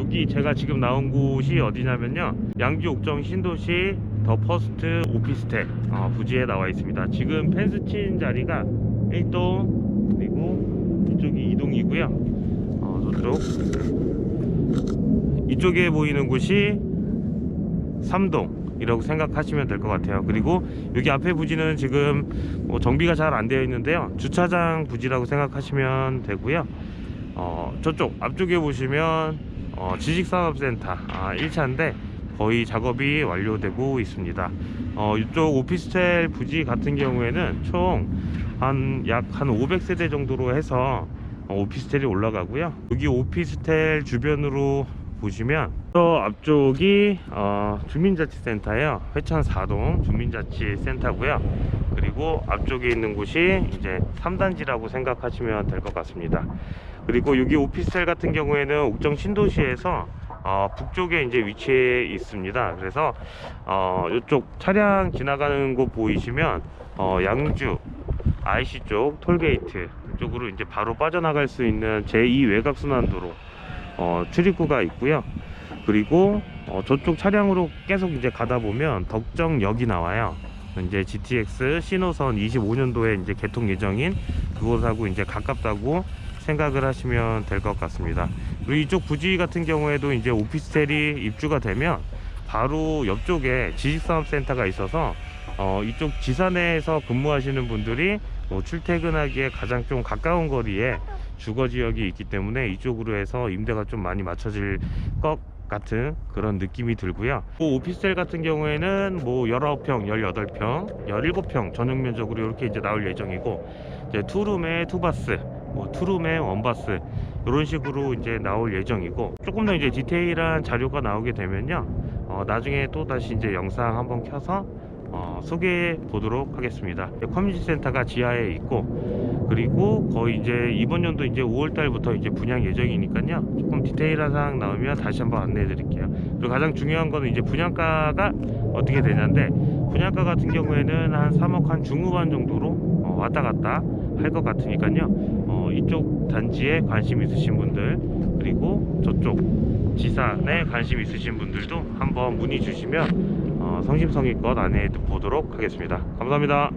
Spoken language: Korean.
여기 제가 지금 나온 곳이 어디냐면요. 양주 옥정 신도시 더 퍼스트 오피스텔 어, 부지에 나와 있습니다. 지금 펜스 친 자리가 1동 그리고 이쪽이 2동이고요. 어, 저쪽 이쪽에 보이는 곳이 3동 이라고 생각하시면 될 것 같아요. 그리고 여기 앞에 부지는 지금 뭐 정비가 잘 안 되어 있는데요. 주차장 부지라고 생각하시면 되고요. 어, 저쪽 앞쪽에 보시면 어, 지식산업센터 아, 1차인데 거의 작업이 완료되고 있습니다. 어, 이쪽 오피스텔 부지 같은 경우에는 총 한 약한 500세대 정도로 해서 어, 오피스텔이 올라가고요. 여기 오피스텔 주변으로 보시면 저 앞쪽이 어, 주민자치센터예요. 회천 4동 주민자치센터고요. 그리고 앞쪽에 있는 곳이 이제 3단지라고 생각하시면 될 것 같습니다. 그리고 여기 오피스텔 같은 경우에는 옥정 신도시에서 어, 북쪽에 이제 위치해 있습니다. 그래서 어, 이쪽 차량 지나가는 곳 보이시면 어, 양주 IC 쪽 톨게이트 쪽으로 이제 바로 빠져나갈 수 있는 제2 외곽순환도로 어, 출입구가 있고요. 그리고 어, 저쪽 차량으로 계속 이제 가다 보면 덕정역이 나와요. 이제 GTX 신호선 25년도에 이제 개통 예정인 그곳하고 이제 가깝다고 생각을 하시면 될 것 같습니다. 그리고 이쪽 부지 같은 경우에도 이제 오피스텔이 입주가 되면 바로 옆쪽에 지식산업센터가 있어서 어, 이쪽 지산에서 근무하시는 분들이 뭐 출퇴근하기에 가장 좀 가까운 거리에 주거 지역이 있기 때문에 이쪽으로 해서 임대가 좀 많이 맞춰질 것 같은 그런 느낌이 들고요. 뭐 오피스텔 같은 경우에는 뭐 19평, 18평, 17평 전용 면적으로 이렇게 이제 나올 예정이고 이제 투룸에 투바스, 뭐 투룸에 원바스 이런 식으로 이제 나올 예정이고 조금 더 이제 디테일한 자료가 나오게 되면요. 어, 나중에 또 다시 이제 영상 한번 켜서 어, 소개해 보도록 하겠습니다. 커뮤니티 센터가 지하에 있고 그리고 거의 이제 이번 연도 이제 5월 달부터 이제 분양 예정이니까요. 조금 디테일한 사항 나오면 다시 한번 안내해 드릴게요. 그리고 가장 중요한 거는 이제 분양가가 어떻게 되냐인데 분양가 같은 경우에는 한 3억 한 중후반 정도로 어, 왔다 갔다 할 것 같으니까요. 어, 이쪽 단지에 관심 있으신 분들 그리고 저쪽 지산에 관심 있으신 분들도 한번 문의 주시면 어, 성심성의껏 안내해 보도록 하겠습니다. 감사합니다.